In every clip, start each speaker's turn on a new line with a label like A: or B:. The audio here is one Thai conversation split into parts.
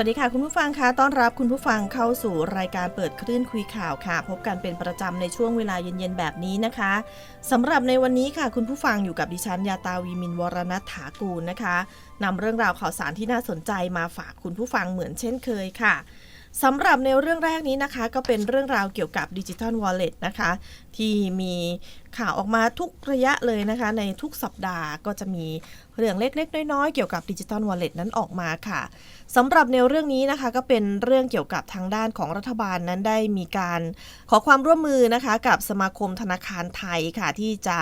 A: วัสดีค่ะคุณผู้ฟังคะต้อนรับคุณผู้ฟังเข้าสู่รายการเปิดคลื่นคุยข่าวค่ะ พบกันเป็นประจำในช่วงเวลาเย็นๆแบบนี้นะคะสำหรับในวันนี้ค่ะ คุณผู้ฟังอยู่กับดิฉันยาตาวีมินวรณัฐถากูลนะคะนำเรื่องราวข่าวสารที่น่าสนใจมาฝากคุณผู้ฟังเหมือนเช่นเคยค่ะ สำหรับในเรื่องแรกนี้นะคะ ก็เป็นเรื่องราวเกี่ยวกับดิจิทัลวอลเล็ตนะคะ ที่มีข่าวออกมาทุกระยะเลยนะคะ ในทุกสัปดาห์ก็จะมีเรื่องเล็กๆ น้อยๆ เกี่ยวกับดิจิทัลวอลเล็ตนั้นออกมาค่ะสำหรับในเรื่องนี้นะคะก็เป็นเรื่องเกี่ยวกับทางด้านของรัฐบาลนั้นได้มีการขอความร่วมมือนะคะ กับสมาคมธนาคารไทยค่ะ ที่จะ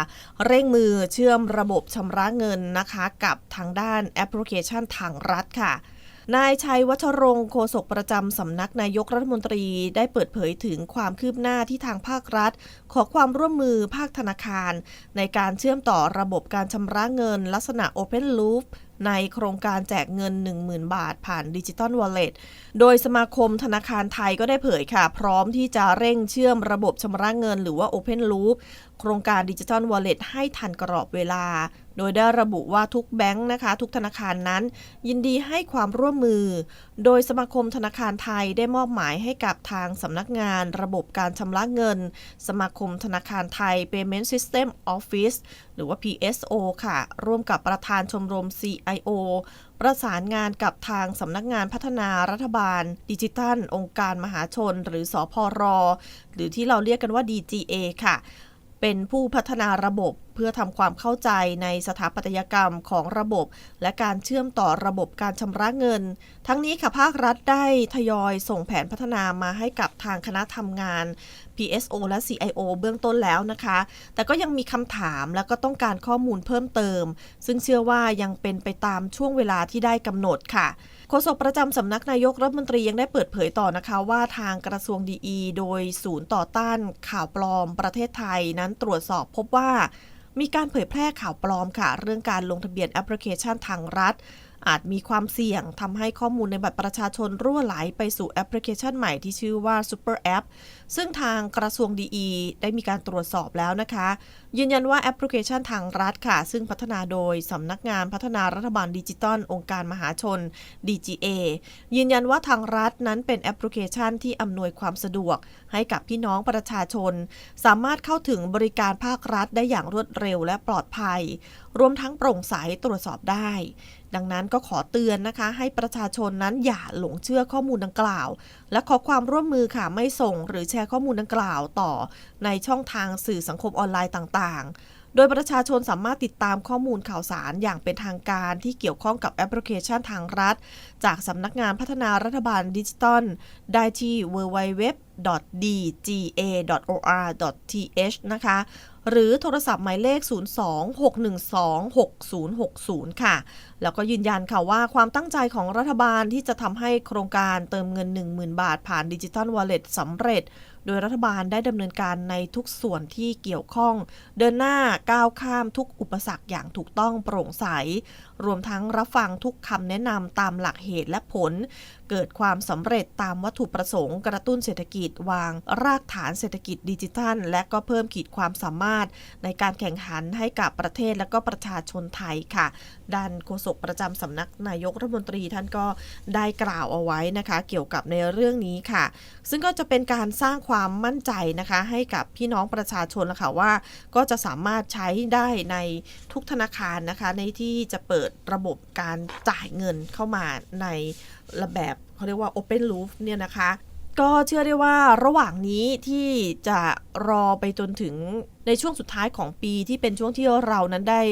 A: เร่งมือเชื่อมระบบชำระเงินนะคะ กับทางด้านแอปพลิเคชันทางรัฐค่ะ นายชัยวัชรงค์โฆษกประจำสำนักนายกรัฐมนตรีได้เปิดเผยถึงความคืบหน้าที่ทางภาครัฐ ขอความร่วมมือภาคธนาคาร ในการเชื่อมต่อระบบการชำระเงิน ลักษณะ Open Loop ในโครงการแจกเงิน 10,000 บาทผ่านดิจิตอลวอลเล็ต โดยสมาคมธนาคารไทยก็ได้เผยค่ะ พร้อมที่จะเร่งเชื่อมระบบชำระเงิน หรือว่า Open Loop โครงการดิจิตอลวอลเล็ตให้ทันกรอบเวลา โดยได้ระบุว่าทุกแบงค์นะคะ ทุกธนาคารนั้น ยินดีให้ความร่วมมือ โดยสมาคมธนาคารไทยได้มอบหมายให้กับทางสำนักงานระบบการชำระเงิน สมาคมธนาคารไทย Payment System Office หรือว่า PSO ค่ะ ร่วมกับประธานชมรม CIO ประสานงานกับทางสำนักงานพัฒนารัฐบาล ดิจิทัล องค์การมหาชน หรือสอพอรอ หรือที่เราเรียกกันว่า DGA ค่ะ เป็นผู้พัฒนาระบบ เพื่อทำความเข้าใจในสถาปัตยกรรมของระบบ และการเชื่อมต่อระบบการชำระเงิน ทั้งนี้ค่ะภาครัฐได้ทยอยส่งแผนพัฒนามาให้กับทางคณะทำงาน PSO และ CIO เบื้องต้นแล้วนะคะ แต่ก็ยังมีคำถามและก็ต้องการข้อมูลเพิ่มเติม ซึ่งเชื่อว่ายังเป็นไปตามช่วงเวลาที่ได้กำหนดค่ะโฆษกประจำสำนักนายกรัฐมนตรียังได้เปิดเผยต่อนะคะว่าทางกระทรวงดีโดยศูนย์ต่อต้านข่าวปลอมประเทศไทยนั้นตรวจสอบพบว่า มีการเผยแพร่ข่าวปลอมค่ะ เรื่องการลงทะเบียนแอปพลิเคชันทางรัฐ อาจมีความเสี่ยงทำให้ข้อมูลในบัตรประชาชนรั่วไหลไปสู่แอปพลิเคชันใหม่ที่ชื่อว่า Super App ซึ่งทางกระทรวงดีได้มีการตรวจสอบแล้วนะคะ ยืนยันว่าแอปพลิเคชันทางรัฐค่ะ ซึ่งพัฒนาโดยสำนักงานพัฒนารัฐบาลดิจิตอลองค์การมหาชน DGA ยืนยันว่าทางรัฐนั้นเป็นแอปพลิเคชันที่อำนวยความสะดวก ให้กับพี่น้องประชาชน สามารถเข้าถึงบริการภาครัฐได้อย่างรวดเร็วและปลอดภัย รวมทั้งโปร่งใสตรวจสอบได้ ดังนั้นก็ขอเตือนนะคะ ให้ประชาชนนั้นอย่าหลงเชื่อข้อมูลดังกล่าว และขอความร่วมมือค่ะไม่ส่ง หรือแชร์ข้อมูลดังกล่าวต่อ ในช่องทางสื่อสังคมออนไลน์ต่างๆ โดยประชาชนสามารถติดตามข้อมูลข่าวสารอย่างเป็นทางการที่เกี่ยวข้องกับแอปพลิเคชันทางรัฐ จากสำนักงานพัฒนารัฐบาลดิจิตอลได้ที่ www.dga.or.th นะคะ หรือโทรศัพท์หมายเลข 02-612-6060 ค่ะ แล้วก็ยืนยันค่ะว่าความตั้งใจของรัฐบาลที่จะทำให้โครงการเติมเงิน 10,000 บาทผ่านดิจิทัลวอลเล็ตสำเร็จ โดยรัฐบาลได้ดำเนินการในทุกส่วนที่เกี่ยวข้อง เดินหน้าก้าวข้ามทุกอุปสรรคอย่างถูกต้องโปร่งใส รวมทั้งรับฟังทุกคำแนะนำตามหลักเหตุและผล เกิดความสำเร็จตามวัตถุประสงค์กระตุ้นเศรษฐกิจวาง รากฐานเศรษฐกิจดิจิทัล และก็เพิ่มขีดความสามารถในการแข่งขันให้กับประเทศและก็ประชาชนไทยค่ะด้านโฆษกประจำสำนักนายกรัฐมนตรีท่านก็ได้กล่าวเอาไว้นะคะ เกี่ยวกับในเรื่องนี้ค่ะ ซึ่งก็จะเป็นการสร้างความมั่นใจนะคะ ให้กับพี่น้องประชาชนละค่ะว่า ก็จะสามารถใช้ได้ในทุกธนาคารนะคะ ในที่จะเปิดระบบการจ่ายเงินเข้ามาในระแบบเขาเรียกว่า Open Loop เนี่ยนะคะ ก็เชื่อได้ว่าระหว่างนี้ที่จะรอไปจนถึงในช่วงสุดท้ายของปีที่เป็นช่วงที่เรานั้นได้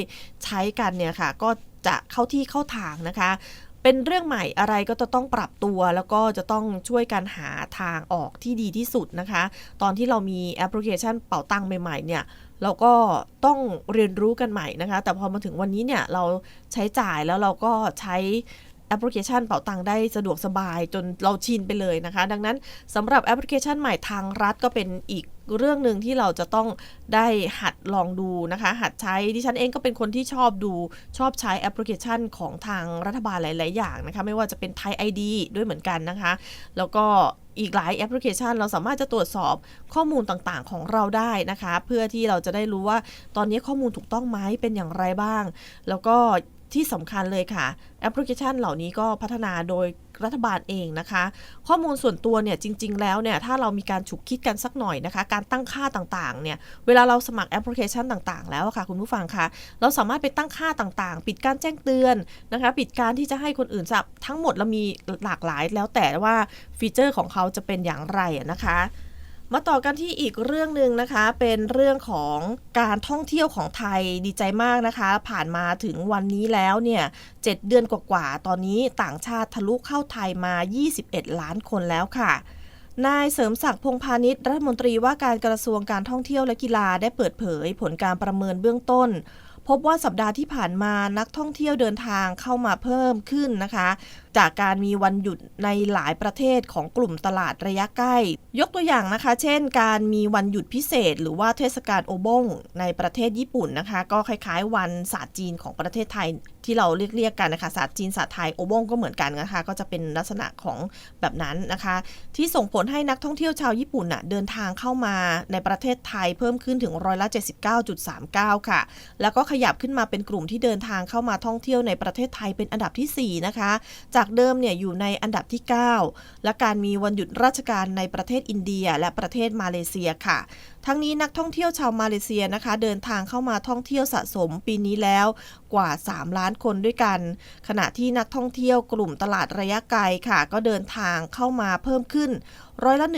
A: ใช้กันเนี่ยค่ะ ก็จะเข้าที่เข้าทางนะคะ เป็นเรื่องใหม่อะไรก็จะต้องปรับตัว แล้วก็จะต้องช่วยกันหาทางออกที่ดีที่สุดนะคะ ตอนที่เรามีแอปพลิเคชันเป่าตังใหม่ๆเนี่ยเราก็ต้องเรียนรู้กันใหม่นะคะ แต่พอมาถึงวันนี้เนี่ยเราใช้จ่ายแล้วเราก็ใช้ แอปพลิเคชันเป๋าตังได้สะดวกสบายจนเราชินไปเลยนะคะ ดังนั้นสำหรับแอปพลิเคชันใหม่ทางรัฐก็เป็นอีกเรื่องหนึ่งที่เราจะต้องได้หัดลองดูนะคะ หัดใช้ดิฉันเองก็เป็นคนที่ชอบดูชอบใช้แอปพลิเคชันของทางรัฐบาลหลาย ๆ อย่างนะคะ ไม่ว่าจะเป็นไทย ID ด้วยเหมือนกันนะคะ แล้วก็อีกหลายแอปพลิเคชัน เราสามารถจะตรวจสอบข้อมูลต่างๆของเราได้นะคะ เพื่อที่เราจะได้รู้ว่าตอนนี้ข้อมูลถูกต้องไหมเป็นอย่างไรบ้าง แล้วก็ ที่สำคัญเลยค่ะ แอปพลิเคชันเหล่านี้ก็พัฒนาโดยรัฐบาลเองนะคะ ข้อมูลส่วนตัวเนี่ยจริง ๆ แล้วเนี่ยถ้าเรามีการฉุกคิดกันสักหน่อยนะคะ การตั้งค่าต่างๆเนี่ยเวลาเราสมัครแอปพลิเคชันต่างๆ แล้วค่ะคุณผู้ฟังคะเราสามารถไปตั้งค่าต่างๆ ปิดการแจ้งเตือนนะคะ ปิดการที่จะให้คนอื่นทราบทั้งหมดเรามีหลากหลายแล้วแต่ว่าฟีเจอร์ของเขาจะเป็นอย่างไรนะคะ มาต่อกันที่อีกเรื่องหนึ่งนะคะ เป็นเรื่องของการท่องเที่ยวของไทยดีใจมากนะคะ ผ่านมาถึงวันนี้แล้วเนี่ยเเดือนกว่าๆ ตอนนี้ต่างชาติทะลุเข้าไทยมา 21 ล้านคนแล้วค่ะนายเสริมศักดิ์พงพาณิชย์รัฐมนตรีว่าการกระทรวงการท่องเที่ยวและกีฬาได้เปิดเผยผลการประเมินเบื้องต้น พบว่าสัปดาห์ที่ผ่านมานักท่องเที่ยวเดินทางเข้ามาเพิ่มขึ้นนะคะ จากการมีวันหยุดในหลายประเทศของกลุ่มตลาดระยะใกล้ ยกตัวอย่างนะคะ เช่น การมีวันหยุดพิเศษ หรือว่าเทศกาลโอบงในประเทศญี่ปุ่นนะคะ ก็คล้ายๆ วันศาสตร์จีนของประเทศไทยที่เราเรียกเรียกกันนะคะศาสตร์จีนศาสตร์ไทยโอบงก็เหมือนกันนะคะ ก็จะเป็นลักษณะของแบบนั้นนะคะ ที่ส่งผลให้นักท่องเที่ยวชาวญี่ปุ่นน่ะเดินทางเข้ามาในประเทศไทยเพิ่มขึ้นถึงร้อยละ79.39 ค่ะ แล้วก็ขยับขึ้นมาเป็นกลุ่มที่เดินทางเข้ามาท่องเที่ยวในประเทศไทยเป็นอันดับทีสี่ 4 นะคะ จากเดิมเนี่ยอยู่ในอันดับที่ 9 และการมีวันหยุดราชการในประเทศอินเดีย และประเทศมาเลเซียค่ะ ทั้งนี้นักท่องเที่ยวชาวมาเลเซียนะคะ เดินทางเข้ามาท่องเที่ยวสะสมปีนี้แล้วกว่า 3 ล้านคนด้วยกัน ขณะที่นักท่องเที่ยวกลุ่มตลาดระยะไกลค่ะ ก็เดินทางเข้ามาเพิ่มขึ้นร้อยละ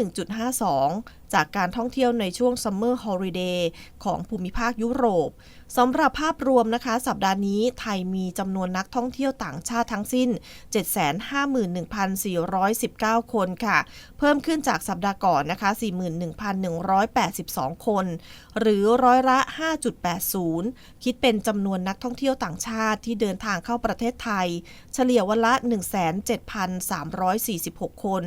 A: 1.52 จากการท่องเที่ยวในช่วง Summer Holiday ของภูมิภาคยุโรปสำหรับภาพรวมนะคะ สัปดาห์นี้ไทยมีจำนวนนักท่องเที่ยวต่างชาติทั้งสิ้น 751,419 คนค่ะ เพิ่มขึ้นจากสัปดาห์ก่อนนะคะ 41,183 12 คน หรือร้อยละ 5.80 คิดเป็นจำนวนนักท่องเที่ยวต่างชาติที่เดินทางเข้าประเทศไทย เฉลี่ยวันละ 17,346 คน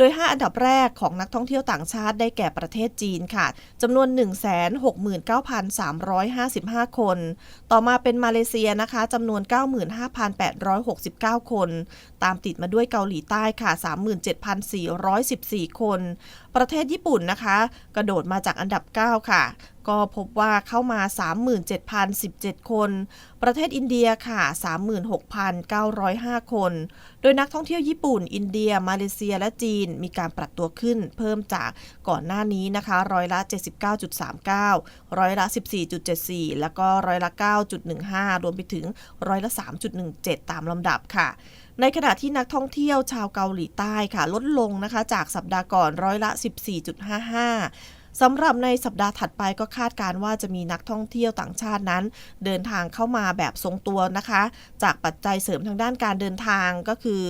A: โดย 5 อันดับแรกของนักท่องเที่ยวต่างชาติได้แก่ประเทศจีนค่ะจำนวน 169,355 คน ต่อมาเป็นมาเลเซียนะคะจำนวน 95,869 คน ตามติดมาด้วยเกาหลีใต้ค่ะ 37,414 คน ประเทศญี่ปุ่นนะคะ กระโดดมาจากอันดับ 9 ค่ะ ก็พบว่าเข้ามา 37,017 คน ประเทศอินเดียค่ะ 36,905 คน โดยนักท่องเที่ยวญี่ปุ่น อินเดีย มาเลเซีย และจีน มีการปรับตัวขึ้น เพิ่มจากก่อนหน้านี้นะคะ ร้อยละ 79.39 ร้อยละ 14.74 แล้วก็ร้อยละ 9.15 รวมไปถึงร้อยละ 3.17 ตามลำดับค่ะในขณะที่นักท่องเที่ยวชาวเกาหลีใต้ค่ะ ลดลงนะคะ จากสัปดาห์ก่อนร้อยละ 14.55 สำหรับในสัปดาห์ถัดไปก็คาดการว่าจะมีนักท่องเที่ยวต่างชาตินั้น เดินทางเข้ามาแบบทรงตัวนะคะ จากปัจจัยเสริมทางด้านการเดินทางก็คือ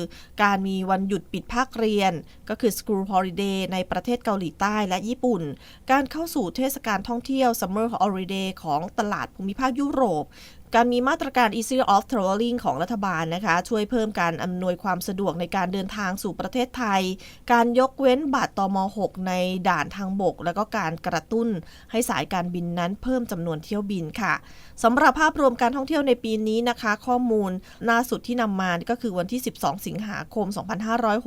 A: การมีวันหยุดปิดภาคเรียน ก็คือ school holiday ในประเทศเกาหลีใต้และญี่ปุ่น การเข้าสู่เทศกาลท่องเที่ยว summer holiday ของตลาดภูมิภาคยุโรป การมีมาตรการ Easy of Traveling ของรัฐบาลนะคะ ช่วยเพิ่มการอำนวยความสะดวกในการเดินทางสู่ประเทศไทย การยกเว้นบัตรตม 6 ในด่านทางบก แล้วก็การกระตุ้นให้สายการบินนั้นเพิ่มจำนวนเที่ยวบินค่ะสำหรับภาพรวมการท่องเที่ยวในปีนี้นะคะ ข้อมูลล่าสุดที่นำมาก็คือวันที่ 12 สิงหาคม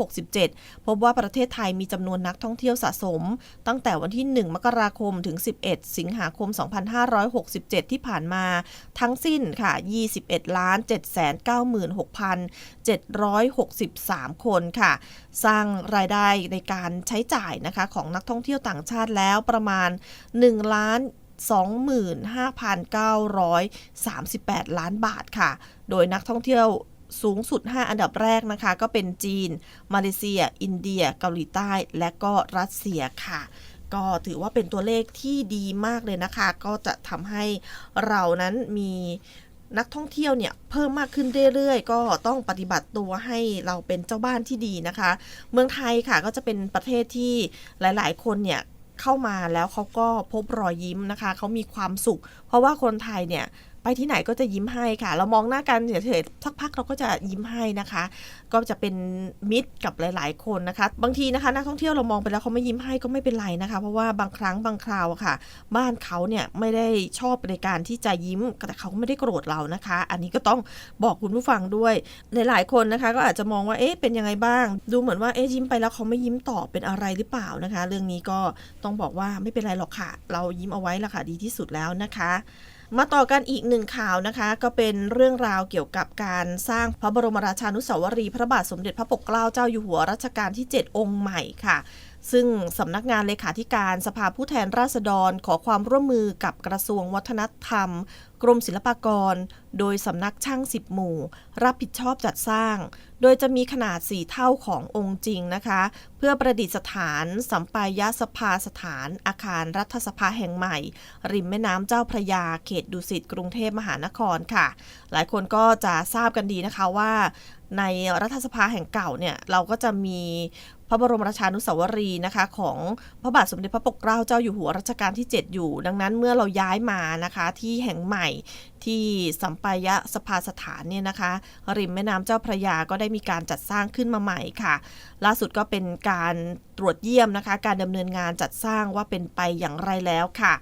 A: 2567 พบว่าประเทศไทยมีจำนวนนักท่องเที่ยวสะสม ตั้งแต่วันที่ 1 มกราคมถึง 11 สิงหาคม 2567 ที่ผ่านมาทั้งสิ้นนค่ะ 21ล้าน796,763 คนค่ะ สร้างรายได้ในการใช้จ่ายนะคะของนักท่องเที่ยวต่างชาติแล้วประมาณ1ล้าน25,938 ล้านบาทค่ะ โดยนักท่องเที่ยวสูงสุด 5 อันดับแรกนะคะ ก็เป็นจีน มาเลเซีย อินเดีย เกาหลีใต้ และก็รัสเซียค่ะ ก็ถือว่าเป็นตัวเลขที่ดีมากเลยนะคะ ก็จะทำให้เรานั้นมีนักท่องเที่ยวเนี่ยเพิ่มมากขึ้นเรื่อยๆ ก็ต้องปฏิบัติตัวให้เราเป็นเจ้าบ้านที่ดีนะคะ เมืองไทยค่ะก็จะเป็นประเทศที่หลายๆ คนเนี่ยเข้ามาแล้วเขาก็พบรอยยิ้มนะคะ เขามีความสุข เพราะว่าคนไทยเนี่ย ไปที่ไหนก็จะยิ้มให้ค่ะ เรามองหน้ากันเฉยๆสักพักเราก็จะยิ้มให้นะคะ ก็จะเป็นมิตรกับหลาย ๆ คนนะคะ บางทีนะคะนักท่องเที่ยวเรามองไปแล้วเขาไม่ยิ้มให้ก็ไม่เป็นไรนะคะ เพราะว่าบางครั้งบางคราวค่ะ บ้านเขาเนี่ยไม่ได้ชอบในการที่จะยิ้มแต่เขาไม่ได้โกรธเรานะคะ อันนี้ก็ต้องบอกคุณผู้ฟังด้วย หลายๆ คนนะคะ ก็อาจจะมองว่าเอ๊ะเป็นยังไงบ้าง ดูเหมือนว่าเอ๊ะยิ้มไปแล้วเขาไม่ยิ้มตอบเป็นอะไรหรือเปล่านะคะ เรื่องนี้ก็ต้องบอกว่าไม่เป็นไรหรอกค่ะ เรายิ้มเอาไว้ละค่ะดีที่สุดแล้วนะคะ มาต่อกันอีกหนึ่งข่าวนะคะ ก็เป็นเรื่องราวเกี่ยวกับการสร้างพระบรมราชานุสาวรีย์พระบาทสมเด็จพระปกเกล้าเจ้าอยู่หัวรัชกาลที่ 7 องค์ใหม่ค่ะ ซึ่งสำนักงานเลขาธิการสภาผู้แทนราษฎรขอความร่วมมือกับกระทรวงวัฒนธรรม กรมศิลปากร โดยสำนักช่างสิบหมู่ รับผิดชอบจัดสร้าง โดยจะมีขนาดสี่เท่าขององค์จริงนะคะ เพื่อประดิษฐานสัมปายสภาสถาน อาคารรัฐสภาแห่งใหม่ ริมแม่น้ำเจ้าพระยาเขตดุสิตกรุงเทพมหานครค่ะ หลายคนก็จะทราบกันดีนะคะว่า ในรัฐสภาแห่งเก่าเนี่ยเราก็จะมีพระบรมราชานุสาวรีย์นะคะของพระบาทสมเด็จพระปกเกล้าเจ้าอยู่หัวรัชกาลที่ 7 อยู่ ดังนั้นเมื่อเราย้ายมานะคะที่แห่งใหม่ที่สัมปายะสภาสถานเนี่ยนะคะ ริมแม่น้ำเจ้าพระยาก็ได้มีการจัดสร้างขึ้นมาใหม่ค่ะ ล่าสุดก็เป็นการตรวจเยี่ยมนะคะ การดำเนินงานจัดสร้างว่าเป็นไปอย่างไรแล้วค่ะ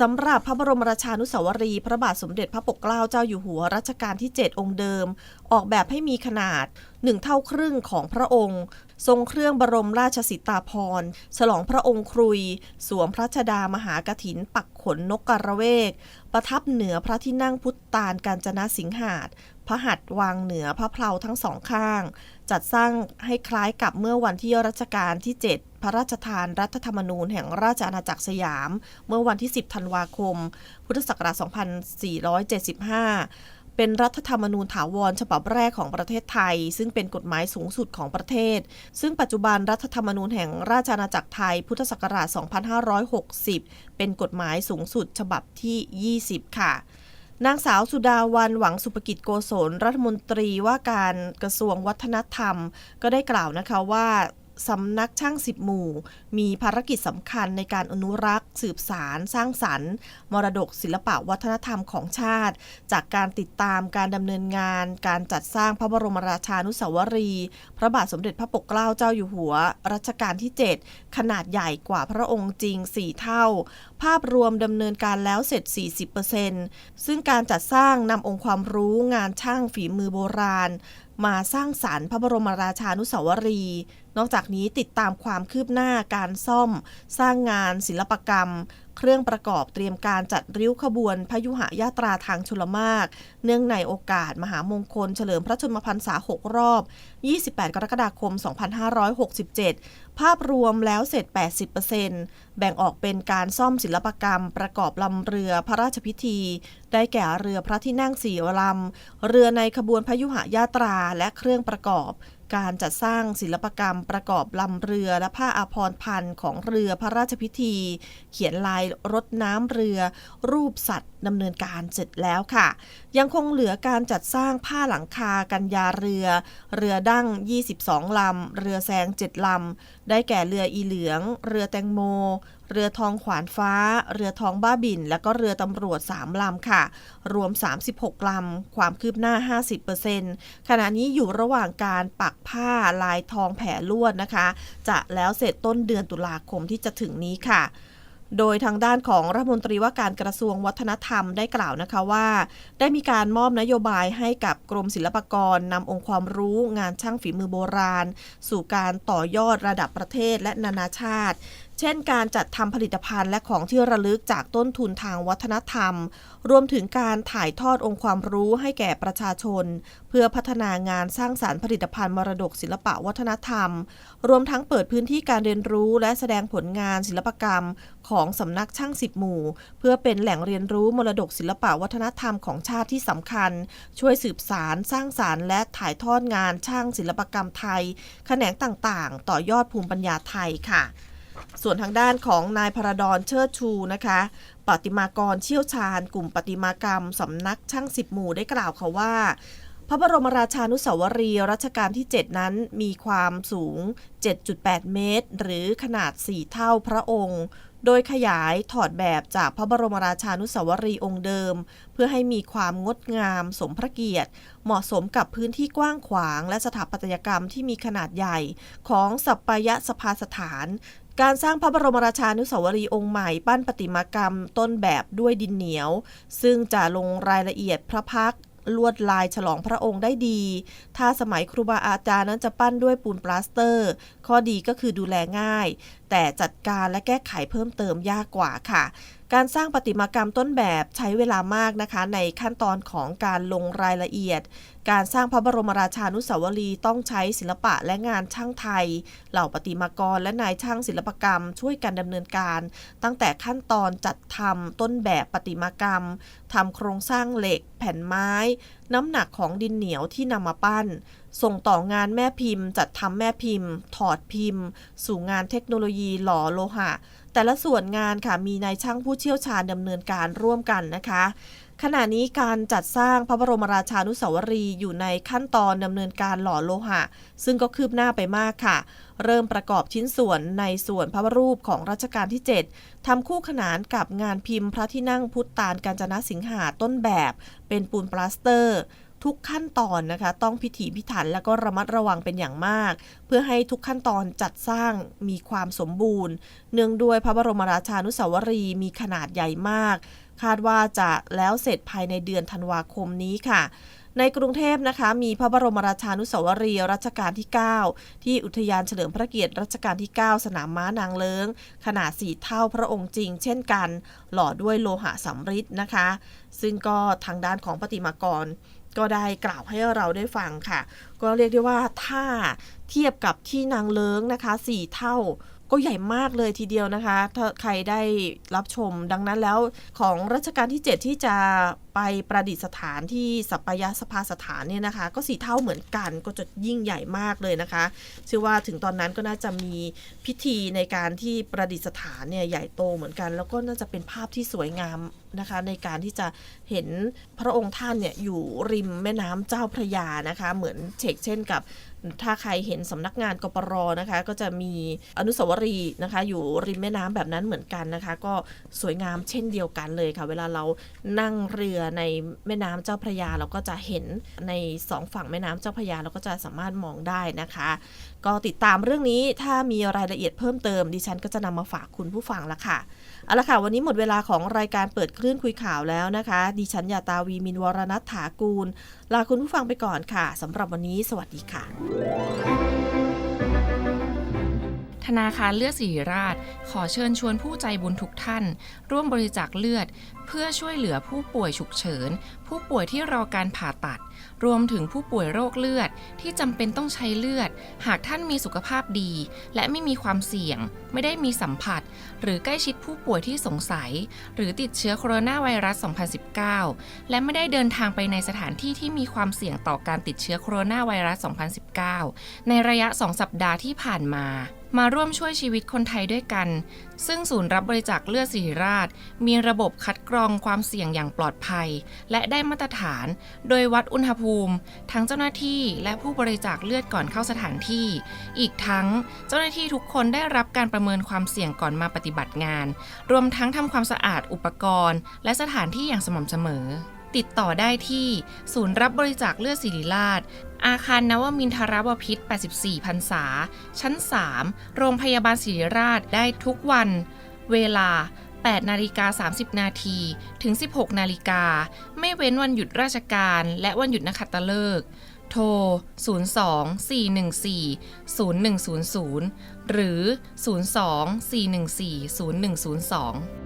A: สำหรับพระบรมราชานุสาวรีย์พระบาทสมเด็จพระปกเกล้าเจ้าอยู่หัวรัชกาลที่ 7 องค์เดิม ออกแบบให้มีขนาด 1เท่าครึ่งของพระองค์ ทรงเครื่องบรมราชสิตาภรณ์ฉลองพระองค์ครุย สวมพระชดามหากถินปักขนนกกระเวก ประทับเหนือพระที่นั่งพุทธาลกาญจนาสิงหาดพระหัตถ์วางเหนือพระเพลาทั้งสองข้าง จัดสร้างให้คล้ายกับเมื่อวันที่รัชกาลที่ 7 พระราชทานรัฐธรรมนูญแห่งราชอาณาจักรสยาม เมื่อวันที่ 10 ธันวาคม พุทธศักราช 2475 เป็นรัฐธรรมนูญถาวรฉบับแรกของประเทศไทย ซึ่งเป็นกฎหมายสูงสุดของประเทศ ซึ่งปัจจุบันรัฐธรรมนูญแห่งราชอาณาจักรไทย พุทธศักราช 2560 เป็นกฎหมายสูงสุดฉบับที่ 20 ค่ะนางสาวสุดาวันหวังสุภกิจโกศลรัฐมนตรีว่าการกระทรวงวัฒนธรรม ก็ได้กล่าวนะคะว่า สำนักช่างสิบหมู่ มีภารกิจสำคัญในการอนุรักษ์ สืบสาร สร้างสรรค์ มรดกศิลปะวัฒนธรรมของชาติ จากการติดตามการดำเนินงาน การจัดสร้างพระบรมราชานุสาวรีย์พระบาทสมเด็จพระปกเกล้าเจ้าอยู่หัว รัชกาลที่ 7 ขนาดใหญ่กว่าพระองค์จริง 4 เท่า ภาพรวมดำเนินการแล้วเสร็จ 40%ซึ่งการจัดสร้างนำองค์ความรู้งานช่างฝีมือโบราณ มาสร้างสารรค์พระบรมราชานุสาวรีย์ นอกจากนี้ติดตามความคืบหน้าการซ่อม สร้างงานศิลปกรรม เครื่องประกอบเตรียมการจัดริ้วขบวนพยุหยาตราทางชลมาก เนื่องในโอกาสมหามงคลเฉลิมพระชนมพรรษา 6 รอบ 28 กรกฎาคม 2567 ภาพรวมแล้วเสร็จ 80%แบ่งออกเป็นการซ่อมศิลปกรรม ประกอบลำเรือพระราชพิธี ได้แก่เรือพระที่นั่งสี่ลำ เรือในขบวนพยุหยาตราและเครื่องประกอบ การจัดสร้างศิลปกรรมประกอบลำเรือและผ้าอาภรณ์พันธ์ของเรือพระราชพิธี เขียนลายรถน้ำเรือ รูปสัตว์ดำเนินการเสร็จแล้วค่ะ ยังคงเหลือการจัดสร้างผ้าหลังคากันยาเรือ เรือดั้ง 22 ลำ เรือแซง 7 ลำ ได้แก่เรืออีเหลือง เรือแตงโม เรือทองขวานฟ้า เรือทองบ้าบิน และก็เรือตำรวจ 3 ลำค่ะ รวม 36 ลำ ความคืบหน้า 50%ขณะนี้อยู่ระหว่างการปักผ้าลายทองแผ่ลวดนะคะ จะแล้วเสร็จต้นเดือนตุลาคมที่จะถึงนี้ค่ะโดยทางด้านของรัฐมนตรีว่าการกระทรวงวัฒนธรรมได้กล่าวนะคะว่า ได้มีการมอบนโยบายให้กับกรมศิลปากรนำองค์ความรู้งานช่างฝีมือโบราณ สู่การต่อยอดระดับประเทศและนานาชาติ เช่นการจัดทำผลิตภัณฑ์และของที่ระลึกจากต้นทุนทางวัฒนธรรม รวมถึงการถ่ายทอดองค์ความรู้ให้แก่ประชาชน เพื่อพัฒนางานสร้างสารรค์ผลิตภัณฑ์มรดกศิลปะวัฒนธรรม รวมทั้งเปิดพื้นที่การเรียนรู้และแสดงผลงานศิลปกรรม ของสำนักช่างสิบหมู่ เพื่อเป็นแหล่งเรียนรู้มรดกศิลปะวัฒนธรรมของชาติที่สำคัญ ช่วยสืบสารสร้างสารรค์และถ่ายทอดงานช่างศิลปกรรมไทย แขนงต่างๆ ต่อยอดภูมิปัญญาไทยค่ะ ส่วนทางด้านของนายพระดอนเชิดชูนะคะปฏิมากรเชี่ยวชาญ กลุ่มปฏิมากรรมสำนักช่างสิบหมู่ได้กล่าวค่ะว่า พระบรมราชานุสาวรีย์รัชกาลที่ 7 นั้นมีความสูง 7.8 เมตร หรือขนาด 4 เท่าพระองค์โดยขยายถอดแบบจากพระบรมราชานุสาวรีย์องค์เดิม เพื่อให้มีความงดงาม สมพระเกียรติ เหมาะสมกับพื้นที่กว้างขวาง และสถาปัตยกรรมที่มีขนาดใหญ่ของสัปปายะสภาสถาน การสร้างพระบรมราชานุสาวรีย์องค์ใหม่ปั้นประติมากรรมต้นแบบด้วยดินเหนียว ซึ่งจะลงรายละเอียดพระพักลวดลายฉลองพระองค์ได้ดี ถ้าสมัยครูบาอาจารย์นั้นจะปั้นด้วยปูนปลาสเตอร์ ข้อดีก็คือดูแลง่ายแต่จัดการและแก้ไขเพิ่มเติมยากกว่าค่ะ การสร้างประติมากรรมต้นแบบใช้เวลามากนะคะ ในขั้นตอนของการลงรายละเอียด การสร้างพระบรมราชานุสาวรีย์ต้องใช้ศิลปะและงานช่างไทย เหล่าประติมากรและนายช่างศิลปกรรม ช่วยกันดำเนินการ ตั้งแต่ขั้นตอนจัดทำต้นแบบประติมากรรมทำโครงสร้างเหล็ก แผ่นไม้ น้ำหนักของดินเหนียวที่นำมาปั้น ส่งต่องานแม่พิมพ์ จัดทำแม่พิมพ์ ถอดพิมพ์ สู่งานเทคโนโลยีหล่อโลหะ แต่ละส่วนงานค่ะมีนายช่างผู้เชี่ยวชาญดำเนินการร่วมกันนะคะขณะนี้การจัดสร้างพระบรมราชานุสาวรีย์อยู่ในขั้นตอนดำเนินการหล่อโลหะ ซึ่งก็คืบหน้าไปมากค่ะ เริ่มประกอบชิ้นส่วนในส่วนพระรูปของรัชกาลที่ 7ทำคู่ขนานกับงานพิมพ์พระที่นั่งพุทธตาลกาญจนสิงหาต้นแบบ เป็นปูนปลาสเตอร์ ทุกขั้นตอนนะคะ ต้องพิถีพิถันและก็ระมัดระวังเป็นอย่างมาก เพื่อให้ทุกขั้นตอนจัดสร้างมีความสมบูรณ์ เนื่องด้วยพระบรมราชานุสาวรีย์มีขนาดใหญ่มาก คาดว่าจะแล้วเสร็จภายในเดือนธันวาคมนี้ค่ะในกรุงเทพนะคะมีพระบรมราชานุสาวรีย์รัชกาลที่ 9 ที่อุทยานเฉลิมพระเกียรติรัชกาลที่ 9 สนามม้านางเลิงขนาดสีเท่าพระองค์จริง เช่นกัน หล่อด้วยโลหะสำริดนะคะ ซึ่งก็ทางด้านของปฏิมากร ก็ได้กล่าวให้เราได้ฟังค่ะ ก็เรียกได้ว่าถ้าเทียบกับที่นางเลิงนะคะสี่เท่า ก็ใหญ่มากเลยทีเดียวนะคะ ถ้าใครได้รับชมดังนั้นแล้วของรัชกาลที่ 7 ที่จะไปประดิษฐานที่สัปยสภาสถานเนี่ยนะคะ ก็สีเท่าเหมือนกันก็จะยิ่งใหญ่มากเลยนะคะเชื่อว่าถึงตอนนั้นก็น่าจะมีพิธีในการที่ประดิษฐานเนี่ยใหญ่โตเหมือนกัน แล้วก็น่าจะเป็นภาพที่สวยงามนะคะ ในการที่จะเห็นพระองค์ท่านเนี่ยอยู่ริมแม่น้ำเจ้าพระยานะคะ เหมือนเชกเช่นกับ ถ้าใครเห็นสำนักงานกปรนะคะ ก็จะมีอนุสาวรีย์นะคะ อยู่ริมแม่น้ำแบบนั้นเหมือนกันนะคะ ก็สวยงามเช่นเดียวกันเลยค่ะ เวลาเรานั่งเรือในแม่น้ำเจ้าพระยาเราก็จะเห็นในสองฝั่งแม่น้ำเจ้าพระยาเราก็จะสามารถมองได้นะคะ ก็ติดตามเรื่องนี้ถ้ามีรายละเอียดเพิ่มเติมดิฉันก็จะนำมาฝากคุณผู้ฟังละค่ะเอาละค่ะวันนี้หมดเวลาของรายการเปิดคลื่นคุยข่าวแล้วนะคะ ดิฉันยาตาวีมินวรนัฐถากูลลาคุณผู้ฟังไปก่อนค่ะสำหรับวันนี้สวัสดีค่ะ
B: ธนาคารเลือดสิริราช ขอเชิญชวนผู้ใจบุญทุกท่าน ร่วมบริจาคเลือด เพื่อช่วยเหลือผู้ป่วยฉุกเฉิน ผู้ป่วยที่รอการผ่าตัด รวมถึงผู้ป่วยโรคเลือดที่จำเป็นต้องใช้เลือด หากท่านมีสุขภาพดี และไม่มีความเสี่ยง ไม่ได้มีสัมผัส หรือใกล้ชิดผู้ป่วยที่สงสัย หรือติดเชื้อโคโรนาไวรัส 2019 และไม่ได้เดินทางไปในสถานที่ที่มีความเสี่ยงต่อการติดเชื้อโคโรนาไวรัส 2019 ในระยะ 2 สัปดาห์ที่ผ่านมา มาร่วมช่วยชีวิตคนไทยด้วยกัน ซึ่งศูนย์รับบริจาคเลือดศิริราช มีระบบคัดกรองความเสี่ยงอย่างปลอดภัย และได้มาตรฐาน โดยวัดอุณหภูมิ ทั้งเจ้าหน้าที่และผู้บริจาคเลือดก่อนเข้าสถานที่ อีกทั้งเจ้าหน้าที่ทุกคนได้รับการประเมินความเสี่ยงก่อนมาปฏิบัติงาน รวมทั้งทำความสะอาดอุปกรณ์ และสถานที่อย่างสม่ำเสมอ ติดต่อได้ที่ศูนย์รับบริจาคเลือดศิริราช อาคารนวมินทรบพิษ 84 พรรษา ชั้น 3 โรงพยาบาลศิริราชได้ทุกวัน เวลา 8 นาฬิกา 30 นาที ถึง 16 นาฬิกา ไม่เว้นวันหยุดราชการและวันหยุดนักขัตฤกษ์โทร 02 414 0100 หรือ 02 414 0102